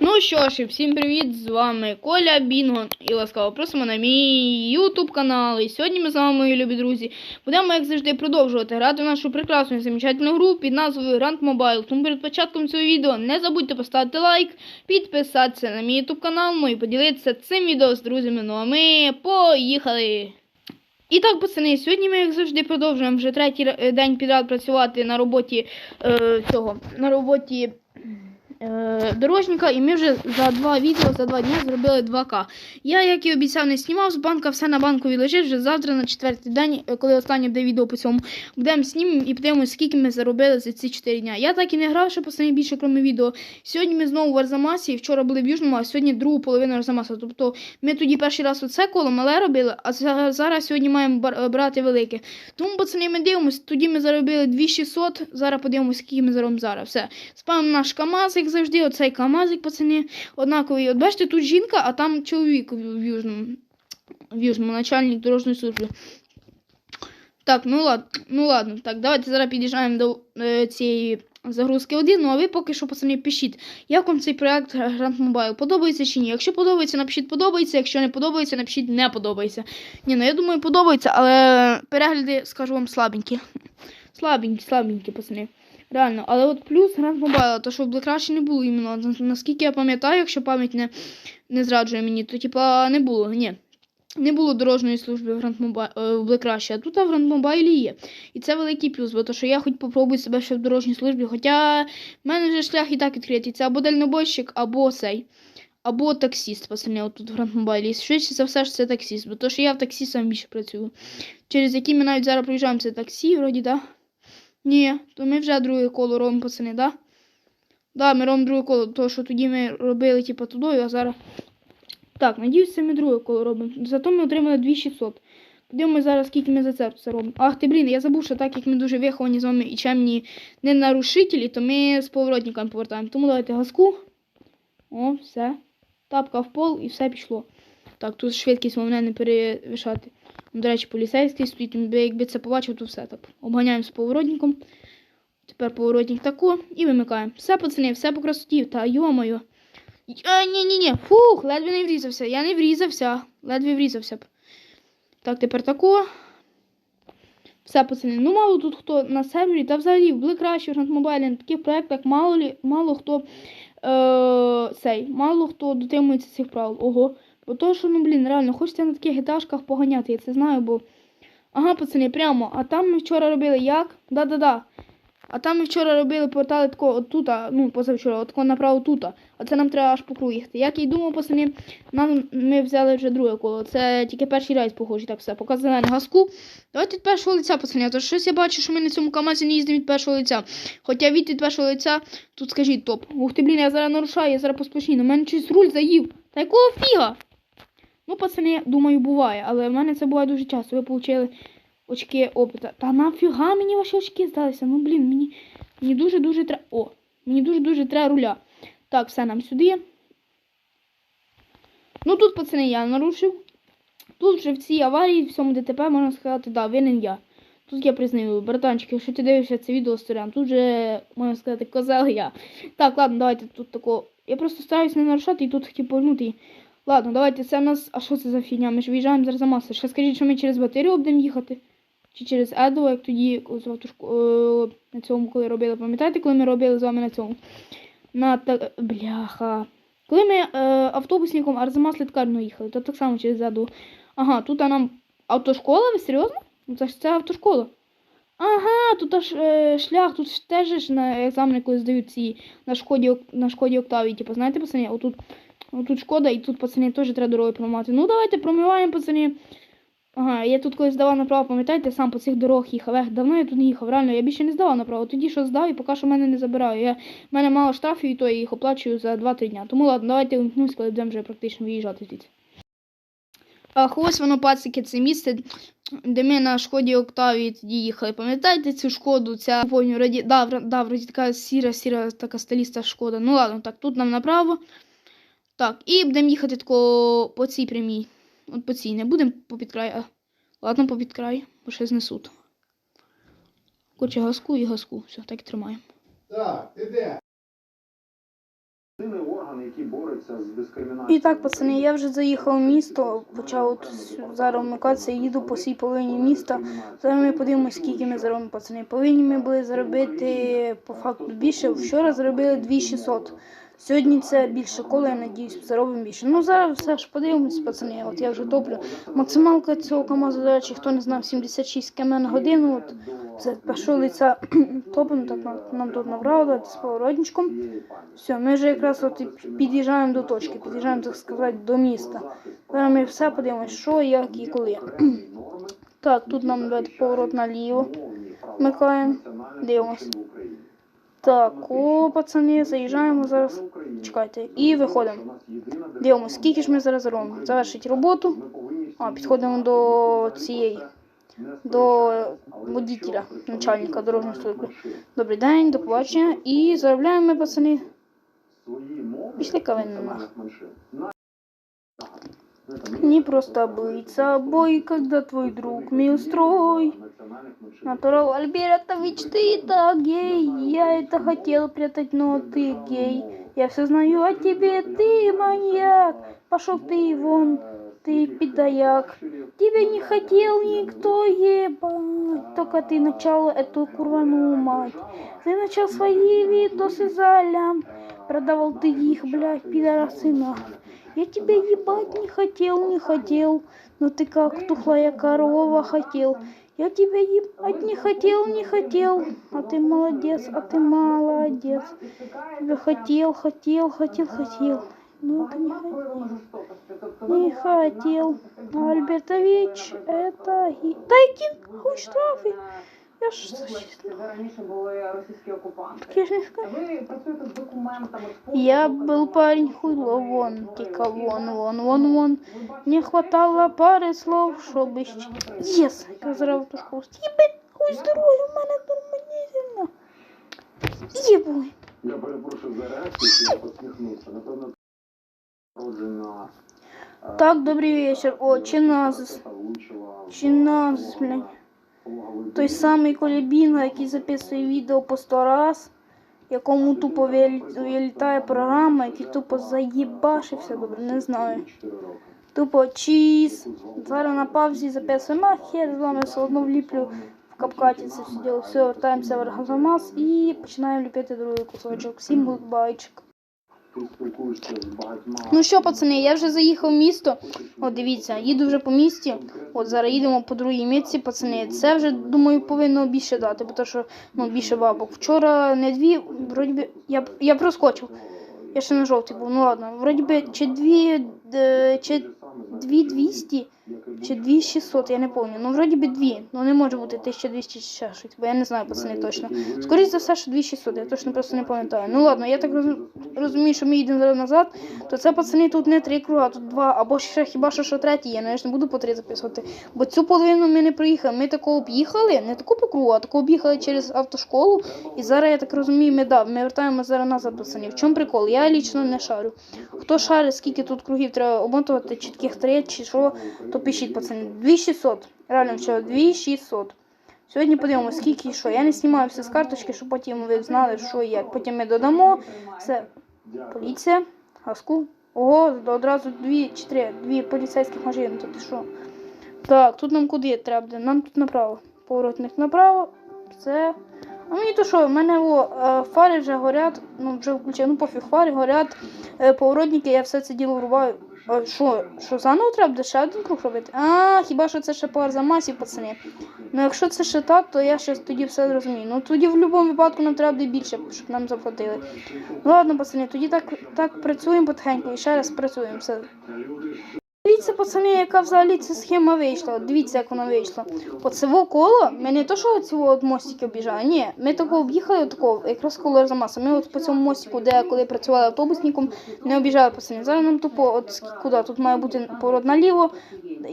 Ну що ж, і всім привіт! З вами Коля Бінго і ласкаво просимо на мій ютуб канал. І сьогодні ми з вами, мої любі друзі, будемо, як завжди, продовжувати грати в нашу прекрасну і замечательну гру під назвою Grand Mobile. Тому перед початком цього відео не забудьте поставити лайк, підписатися на мій ютуб канал, ну і поділитися цим відео з друзями. Ну а ми поїхали! І так, пацани, сьогодні ми, як завжди, продовжуємо вже третій день підряд працювати на роботі е, цього, на роботі дорожника, і ми вже за два відео, за два дні зробили 2К. Я, як і обіцяв, не знімав з банка, все на банку відложив вже завтра на четвертий день, е, коли останнє буде відео по цьому, будемо знімемо і подивимося, скільки ми заробили за ці 4 дня. Я так і не грав, ще пацани більше, крім відео. Сьогодні ми знову в Арзамасі, вчора були в Южному, а сьогодні другу половину Арзамаса. Тобто ми тоді перший раз оце коло мале робили, а зараз сьогодні маємо брати велике. Тому, пацани, ми дивимося, тоді ми заробили 2600, зараз подивимося, скільки ми заробимо зараз. Все. Спам наш КАМАЗ, як завжди, оцей КАМАЗик, пацани, однаковий. От бачите, тут жінка, а там чоловік в Южному. В Южному, начальник дорожньої служби. Так, ну ладно, ну ладно. Так, давайте зараз під'їжджаємо до е, цієї загрузки 1. Ну а ви поки що, пацани, пишіть, як вам цей проект Grand Mobile? Подобається чи ні? Якщо подобається, напишіть подобається. Якщо не подобається, напишіть не подобається. Ні, ну я думаю, подобається, але перегляди, скажу вам, слабенькі. Слабенькі, слабенькі, пацани. Реально, але от плюс Grand Mobile, то що в Rush не було іменно. Наскільки я пам'ятаю, якщо пам'ять не, не зраджує мені, то типа не було. Ні. Не було дорожньої служби в Grand Mobile, е, в Rush, а тут в Grand Mobile є. І це великий плюс, бо то, що я хоч попробую себе ще в дорожній службі. Хоча в мене вже шлях і так відкритий. Це або дальнобойщик, або цей. Або таксіст, пацани, отут в Grand Mobile. І швидше за все ж це таксіст, бо то, що я в таксі сам більше працюю. Через які ми навіть зараз проїжджаємо це таксі, вроді, да? Ні, то ми вже друге коло робимо, пацани, да? Да, ми робимо друге коло, тому що тоді ми робили, типу, тудою, а зараз. Так, надіюся, ми друге коло робимо. Зато ми отримали 2600. Подивимося зараз, скільки ми за це все робимо. Ах ти, блін, я забув, що так як ми дуже виховані з вами і чемні не нарушителі, то ми з поворотниками повертаємо. Тому давайте газку. О, все. Тапка в пол і все пішло. Так, тут швидкість головне не перевишати. До речі, поліцейський стоїть, якби це побачив, то все так. Обганяємо з поворотником. Тепер поворотник тако і вимикаємо. Все, пацани, все по красоті. Та йомаю. А, ні, ні, ні. Фух, ледве не врізався. Я не врізався. Ледве врізався б. Так, тепер тако. Все, пацани. Ну, мало тут хто на сервері, та взагалі в Black Rush, Grand Mobile, на таких проєктах мало, мало хто е, цей, мало хто дотримується цих правил. Ого. Бо то, що, ну, блін, реально, хочеться на таких гіташках поганяти, я це знаю, бо. Ага, пацани, прямо. А там ми вчора робили як? Да-да-да. А там ми вчора робили портали тако отут, ну, позавчора, отако направо тут. А це нам треба аж по кругу їхати. Як й думав, пацани, нам ми взяли вже друге коло. Це тільки перший рейс похожий, так все. Показали на газку. Давайте від першого лиця, пацани. А то щось я бачу, що ми на цьому камазі не їздимо від першого лиця. Хоча від від першого лиця, тут скажіть топ. Ух ти, блін, я зараз нарушаю, я зараз поспішні. У мене щось руль заїв. Та якого фіга? Ну, пацани, думаю, буває, але в мене це буває дуже часто. Ви отримали очки опита. Та нафіга мені ваші очки здалися? Ну, блін, мені, мені дуже-дуже треба. О, мені дуже-дуже треба руля. Так, все нам сюди. Ну тут, пацани, я нарушив. Тут вже в цій аварії, в цьому ДТП, можна сказати, да, винен я. Тут я признаю, братанчик, якщо ти дивишся це відео сторон, тут же, можна сказати, козел я. Так, ладно, давайте тут тако. Я просто стараюсь не нарушати і тут хотів повернути. Ладно, давайте це у нас. А що це за фігня? Ми ж виїжджаємо зараз за масу. Ще скажіть, що ми через батарею будемо їхати. Чи через Едо, як тоді з автошко... е, на цьому, коли робили. Пам'ятаєте, коли ми робили з вами на цьому? На та... Бляха. Коли ми е, автобусником Арзамас літкарну їхали, то так само через Едо. Ага, тут нам автошкола, ви серйозно? Ну це ж це автошкола. Ага, тут аж е, шлях, тут ж теж на екзамени, коли здають ці на шкоді, на шкоді Октаві. Типу, знаєте, пацани, отут, отут шкода, і тут, пацани, теж треба дороги промивати. Ну, давайте промиваємо, пацани. Ага, я тут колись здавав направо, пам'ятаєте, сам по цих дорогах їхав. Ех, давно я тут не їхав, реально, я більше не здавав направо. Тоді що здав і поки що мене не забираю. Я, в мене мало штрафів, і то я їх оплачую за 2-3 дня. Тому ладно, давайте вимкнусь, коли будемо вже практично виїжджати звідси. Ах, ось воно, пацики, це місце, де ми на шкоді Октавії тоді їхали. Пам'ятаєте цю шкоду? Ця помню, раді... да, да, вроді така сіра, сіра, така сталіста шкода. Ну ладно, так, тут нам направо. Так, і будемо їхати тако по цій прямій. От по цій, не будемо попід край, а ладно, попід край, бо ще знесуть. Короче, газку і газку. Все, так і тримаємо. Так, ти де? орган, який бореться з дискримінацією. І так, пацани, я вже заїхав в місто, почав от зараз вмикатися, їду по всій половині міста. Зараз ми подивимося, скільки ми заробимо, пацани. Повинні ми були заробити по факту більше. Вчора заробили 2600. Сьогодні це більше коли, я надіюсь, заробимо більше. Ну зараз все ж подивимось, пацани. От я вже топлю. Максималка цього КАМАЗу, до речі, хто не знав, 76 км на годину. От це першого лиця топимо, так нам, тут набрало, з поворотничком. Все, ми вже якраз от під'їжджаємо до точки, під'їжджаємо, так сказати, до міста. Зараз ми все подивимось, що, як і коли. Так, тут нам давайте поворот наліво. Вмикаємо. Дивимось. Так, о, пацани, заїжджаємо зараз. Чекайте, і виходимо. Дивимось, скільки ж ми зараз заробимо. Завершить роботу. А, підходимо до цієї, до водителя, начальника дорожньої служби. Добрий день, до побачення. І заробляємо ми, пацани. Пішли кавини нахуй. Не просто быть собой, когда твой друг милстрой. Натурал Альбертович, ты это гей. Я это хотел прятать, но ты гей. Я все знаю о тебе, ты маньяк. Пошел ты вон, ты пидаяк. Тебя не хотел никто ебать. Только ты начал эту курвану мать. Ты начал свои видосы за лям. Продавал ты их, блядь, пидорасына. Я тебя ебать не хотел, не хотел. Но ты как тухлая корова хотел. Я тебя ебать не хотел, не хотел. А ты молодец, а ты молодец. Тебя хотел, хотел, хотел, хотел. Ну ты не хотел. Не хотел. Альбертович, это... ги- Да иди, хуй штрафы. Я ж... Вибачте, ви раніше були російські окупанти. Я ж не скажу. Ви працюєте з документами, з Я позовами, был парень хуйло, вон, тика, вон, вон, вон, вон. Не хватало пары слов, чтобы... щ- Ес! Я зараз в ту школу. Єбать, хуй здоров'я, у мене нормально. Єбуй. Я перепрошую за реакцію, що я посміхнувся. Напевно, народжена... е, Так, добрий вечір. О, Чиназис. влучила в Чиназис, блядь. пологовий Той самий Колібінга, який записує відео по сто раз, якому тупо вилітає програма, який тупо заїбашився, добре, не знаю. Тупо чіз. Зараз на паузі записуємо, хер з вами все одно вліплю в капкаті це все діло. Все, вертаємося в Аргазамас і починаємо ліпити другий кусочок. Всім гудбайчик. Ну що, пацани, я вже заїхав в місто. От дивіться, їду вже по місті. От зараз їдемо по другій місці, пацани. Це вже, думаю, повинно більше дати, бо що ну, більше бабок. Вчора не дві, вроді би, я, я проскочив. Я ще на жовтий був, ну ладно. Вроді би, чи дві, е, чи дві 200, чи дві 600, я не пам'ятаю. Ну, вроді би дві. Ну не може бути 1200 чи ще щось, бо я не знаю, пацани, точно. Скоріше за все, що 2600, я точно просто не пам'ятаю. Ну ладно, я так розумію, що ми їдемо зараз назад, то це пацани тут не три круга, тут два, або ще хіба що, що третій є, ну я ж не буду по три записувати. Бо цю половину ми не проїхали. Ми тако об'їхали, не таку по кругу, а тако об'їхали через автошколу. І зараз, я так розумію, ми да, ми вертаємо зараз назад, пацани. В чому прикол? Я лічно не шарю. Хто шарить, скільки тут кругів треба обмотувати, чи таких три, чи що, то пишіть, пацани. 2600. Реально, вчора 2600. Сьогодні подивимося, скільки і що. Я не знімаю все з карточки, щоб потім ви знали, що і як. Потім ми додамо. Це поліція, гаску. Ого, одразу дві чи три, дві поліцейських машини. Ти що? Так, тут нам куди треба? Нам тут направо. Поворотник направо. Це. А мені то що, в мене о, е, фари вже горять, ну вже включаю, ну пофіг, фари горять, е, поворотники, я все це діло врубаю. Що, що заново треба ще один круг робити? А, хіба що це ще по арзамасі, пацани. Ну якщо це ще так, то я ще тоді все зрозумію. Ну тоді в будь-якому випадку нам треба буде більше, щоб нам заплатили. Ладно, пацани, тоді так, так працюємо потихеньку і ще раз працюємо. Все. Дивіться, пацани, яка взагалі ця схема вийшла. Дивіться, як вона вийшла. Оцево коло, ми не то, що цього от мостики обіжали, ні, ми такого об'їхали отакого, якраз коло Арзамаса. Ми от по цьому мостику, де коли працювали автобусником, не обіжали пацани. Зараз нам тупо, от куди? Тут має бути поворот наліво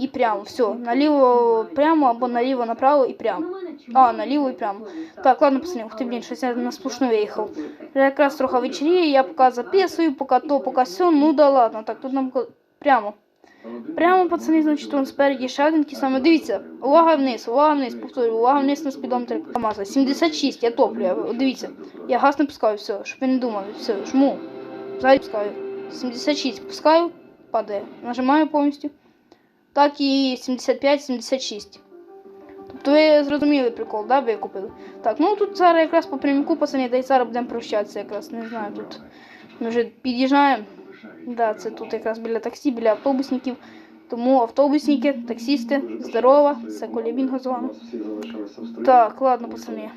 і прямо. Все, наліво прямо або наліво направо і прямо. А, наліво і прямо. Так, ладно, пацани, ух ти, блін, щось я на сплошну виїхав. Вже якраз трохи вечеріє, я поки записую, поки то, поки сьо, ну да ладно. Так, тут нам прямо. Прямо, пацани, значить, вон спереді ще один такий самий. Дивіться, увага вниз, увага вниз, повторюю, увага вниз на спідометр КамАЗа. 76, я топлю, я, дивіться. Я газ не пускаю, все, щоб ви не думали, все, жму. Взагалі пускаю. 76 пускаю, падає. Нажимаю повністю. Так і 75-76. Тобто ви зрозуміли прикол, да, ви купили? Так, ну тут зараз якраз по пряміку, пацани, та й зараз будемо прощатися якраз, не знаю, тут ми вже під'їжджаємо. Да, це тут якраз біля таксі, біля автобусників. Тому автобусники, таксісти, здорово, це Колябінго з вами. Так, ладно, пацани.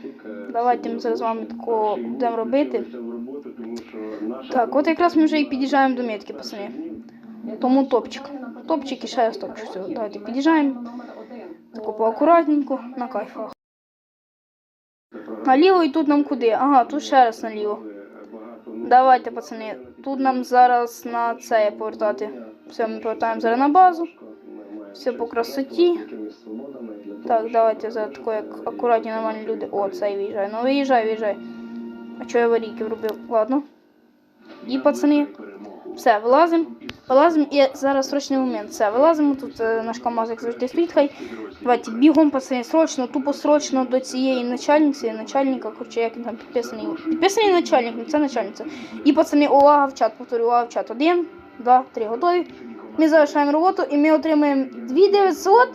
Давайте ми зараз з вами такого будемо робити. Так, от якраз ми вже і під'їжджаємо до метки, пацани. Тому топчик. Топчик і ще раз топчик. Все, давайте під'їжджаємо. Тако поакуратненько, на кайфах. Наліво і тут нам куди? Ага, тут ще раз наліво. Давайте, пацани. Тут нам зараз на це повертати. Все, ми повертаємо зараз на базу. Все по красоті. Так, давайте зараз тако, як акуратні нормальні люди. О, цей виїжджає. Ну виїжджай, виїжджай. А чого я варійки вробив? Ладно. І пацани. Все, вилазимо. Вилазимо і зараз срочний момент. Все, вилазимо. Тут е, наш КАМАЗ як завжди стоїть. Хай. Давайте бігом, пацани, срочно, тупо срочно до цієї начальниці, начальника, короче, як він там підписаний. Підписаний начальник, ну це начальниця. І пацани, увага в чат, повторюю, увага в чат. Один, два, три, готові. Ми завершаємо роботу і ми отримаємо 2900.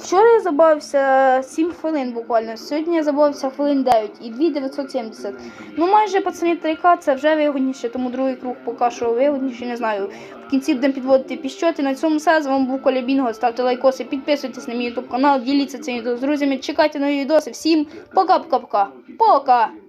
Вчора я забавився 7 хвилин буквально. Сьогодні я забавився хвилин 9 і 2970. Ну майже пацани 3К це вже вигодніше, тому другий круг поки що вигодніше, не знаю. В кінці будемо підводити піщоти. На цьому все. З вами був Коля Бінго. Ставте лайкоси, підписуйтесь на мій ютуб канал, діліться цим відео з друзями. Чекайте нові відоси. Всім пока-пока-пока. Пока!